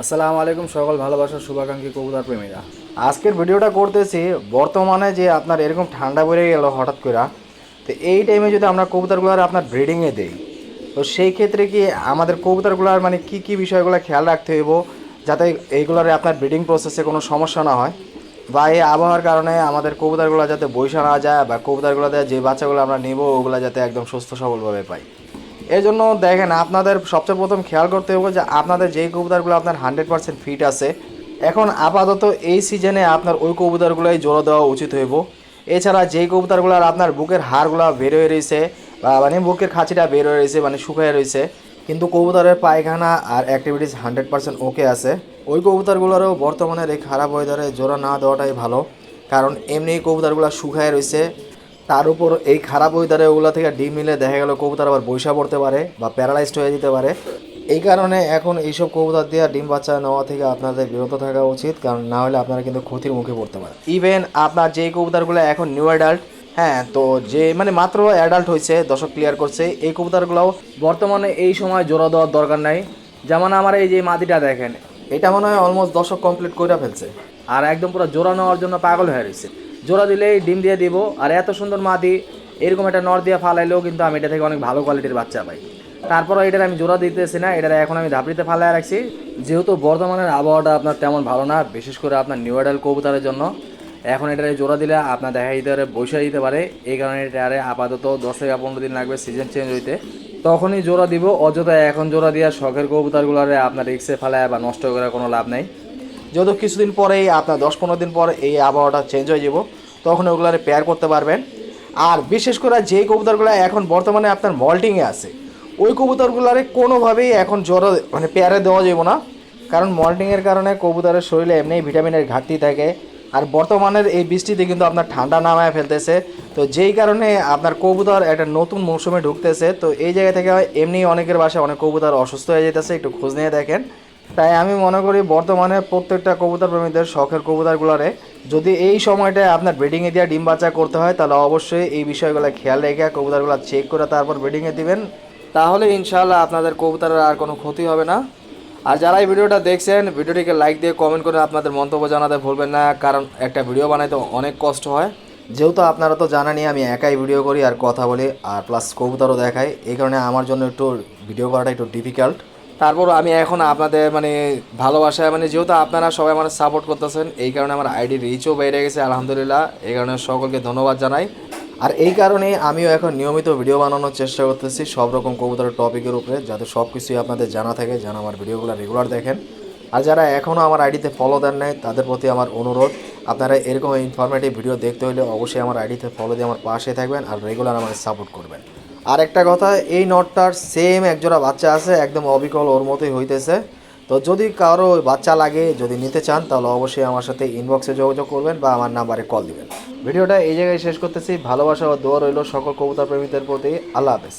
আসসালামু আলাইকুম সকল ভালোবাসার শুভাকাঙ্ক্ষী কবুতর প্রেমীরা। আজকের ভিডিওটা করতেছি, বর্তমানে যে আপনার এরকম ঠান্ডা পড়ে গেল হঠাৎ করে, তো এই টাইমে যদি আমরা কবুতরগুলোর আপনার ব্রিডিংয়ে দেই, তো সেই ক্ষেত্রে কি আমাদের কবুতরগুলোর মানে কি কি বিষয়গুলো খেয়াল রাখতে হইব, যাতে এইগুলোর আপনার ব্রিডিং প্রসেসে কোনো সমস্যা না হয়? বা এই আবহাওয়ার কারণে আমাদের কবুতরগুলো যাতে বৈশা না যায়, বা কবুতরগুলোতে যে বাচ্চাগুলো আমরা নেব, ওগুলো যাতে একদম সুস্থ সবলভাবে পাই। এই জন্য দেখেন আপনাদের সবচেয়ে প্রথম খেয়াল করতে হবে যে আপনাদের যেই কবুতরগুলো আপনার হান্ড্রেড পার্সেন্ট ফিট আছে, এখন আপাতত এই সিজনে আপনার ওই কবুতরগুলোই জোড়া দেওয়া উচিত হইব। এছাড়া যেই কবুতরগুলোর আপনার বুকের হাড়গুলো বের হয়ে রয়েছে, বা মানে বুকের খাঁচিটা বের হয়ে রয়েছে মানে শুকায় রয়েছে, কিন্তু কবুতরের পায়খানা আর অ্যাক্টিভিটিস হান্ড্রেড পার্সেন্ট ওকে আছে। ওই কবুতরগুলোরও বর্তমানের এই খারাপ ওয়েদারে জোড়া না দেওয়াটাই ভালো, কারণ এমনি কবুতরগুলো শুকায় রয়েছে তার উপর এই খারাপ ওয়েদারে ওগুলো থেকে ডিম নিলে দেখা গেল কবুতর আবার বৈশা পড়তে পারে বা প্যারালাইজড হয়ে যেতে পারে। এই কারণে এখন এইসব কবুতর দিয়ে ডিম বাচ্চা নেওয়া থেকে আপনাদের বিরত থাকা উচিত, কারণ না হলে আপনারা কিন্তু ক্ষতির মুখে পড়তে পারেন। ইভেন আপনার যেই কবুতরগুলো এখন নিউ অ্যাডাল্ট হ্যাঁ তো যে মানে মাত্র অ্যাডাল্ট হয়েছে দশক ক্লিয়ার করছে, এই কবুতরগুলোও বর্তমানে এই সময় জোড়া দেওয়ার দরকার নাই। যেমন আমার এই যে মাদিটা দেখেন, এটা মনে হয় অলমোস্ট দশক কমপ্লিট করে ফেলছে। আর একদম পুরো জোড়া নেওয়ার জন্য পাগল হয়ে রয়েছে জোড়া দিলেই ডিম দিয়ে দিব। আর এত সুন্দর মাটি এরকম একটা নর দিয়ে ফালাইলেও কিন্তু আমি এটা থেকে অনেক ভালো কোয়ালিটির বাচ্চা পাই। তারপরও এটার আমি জোড়া দিতেছি না, এটার এখন আমি ধাপড়িতে ফালাই রাখছি। যেহেতু বর্তমানের আবহাওয়াটা আপনার তেমন ভালো না, বিশেষ করে আপনার নিউ অ্যাডাল কবুতারের জন্য। এখন এটারে জোড়া দিলে আপনার দেখা দিতে পারে বৈশা দিতে পারে। এই কারণে এটারে আপাতত দশ থেকে পনেরো দিন লাগবে সিজন চেঞ্জ হইতে। তখনই জোড়া দিব, অযথা এখন জোড়া দিয়া শখের কবুতরগুলোরে আপনার রিক্সে ফেলায় বা নষ্ট করে কোনো লাভ নেই। যত কিছুদিন পরেই, আপনার দশ পনেরো দিন পর এই আবহাওয়াটা চেঞ্জ হয়ে যাব, তখন ওগুলারে পেয়ার করতে পারবেন। আর বিশেষ করে যেই কবুতরগুলো এখন বর্তমানে আপনার মল্টিংয়ে আছে, ওই কবুতরগুলারে কোনোভাবেই এখন জোড়া মানে পেয়ারে দেওয়া যাবে না। কারণ মল্টিংয়ের কারণে কবুতরের শরীরে এমনি ভিটামিনের ঘাটতি থাকে। আর বর্তমানের এই বৃষ্টিতে কিন্তু আপনার ঠান্ডা নামায় ফেলতেছে। তো যেই কারণে আপনার কবুতর একটা নতুন মৌসুমে ঢুকতেছে, তো এই জায়গা থেকে এমনি অনেকের বাসায় অনেক কবুতর অসুস্থ হয়ে যেতেছে একটু খোঁজ নিয়ে দেখেন। তাই আমি মনে করি বর্তমানে প্রত্যেকটা কবুতর প্রেমীদের শখের কবুতরগুলোরে যদি এই সময়টায় আপনার ব্রিডিংয়ে দিয়ে ডিম বাচ্চা করতে হয়, তাহলে অবশ্যই এই বিষয়গুলো খেয়াল রেখে কবুতরগুলো চেক করে তারপর ব্রিডিংয়ে দিবেন। তাহলে ইনশাআল্লাহ আপনাদের কবুতরের আর কোনো ক্ষতি হবে না। আর যারা এই ভিডিওটা দেখছেন, ভিডিওটিকে লাইক দিয়ে কমেন্ট করে আপনাদের মন্তব্য জানাতে ভুলবেন না, কারণ একটা ভিডিও বানাইতে অনেক কষ্ট হয়। যেহেতু আপনারা তো জানানি আমি একাই ভিডিও করি আর কথা বলি, আর প্লাস কবুতরও দেখাই, এই কারণে আমার জন্য একটু ভিডিও করাটা একটু ডিফিকাল্ট তারপর আমি এখন আপনাদের মানে ভালোবাসায় মানে যেহেতু আপনারা সবাই আমার সাপোর্ট করতেছেন, এই কারণে আমার আইডি রিচও বেড়ে গেছে, আলহামদুলিল্লাহ। এই কারণে সকলকে ধন্যবাদ জানাই। আর এই কারণে আমিও এখন নিয়মিত ভিডিও বানানোর চেষ্টা করতেছি, সব রকম কবুতরের টপিকের উপরে, যাতে সব কিছুই আপনাদের জানা থাকে, যেন আমার ভিডিওগুলো রেগুলার দেখেন। আর যারা এখনও আমার আইডিতে ফলো দেন নাই, তাদের প্রতি আমার অনুরোধ, আপনারা এরকম ইনফরমেটিভ ভিডিও দেখতে হলে অবশ্যই আমার আইডিতে ফলো দিয়ে আমার পাশে থাকবেন আর রেগুলার আমাকে সাপোর্ট করবেন। আর একটা কথা, এই নটটার সেম একজোড়া বাচ্চা আছে, একদম অবিকল ওর মতোই হইতেছে। তো যদি কারও বাচ্চা লাগে, যদি নিতে চান, তাহলে অবশ্যই আমার সাথে ইনবক্সে যোগাযোগ করবেন বা আমার নাম্বারে কল দিবেন। ভিডিওটা এই জায়গায় শেষ করতেছি। ভালোবাসা ও দোয়া রইল সকল কবুতর প্রেমীদের প্রতি। আল্লাহ হাফেজ।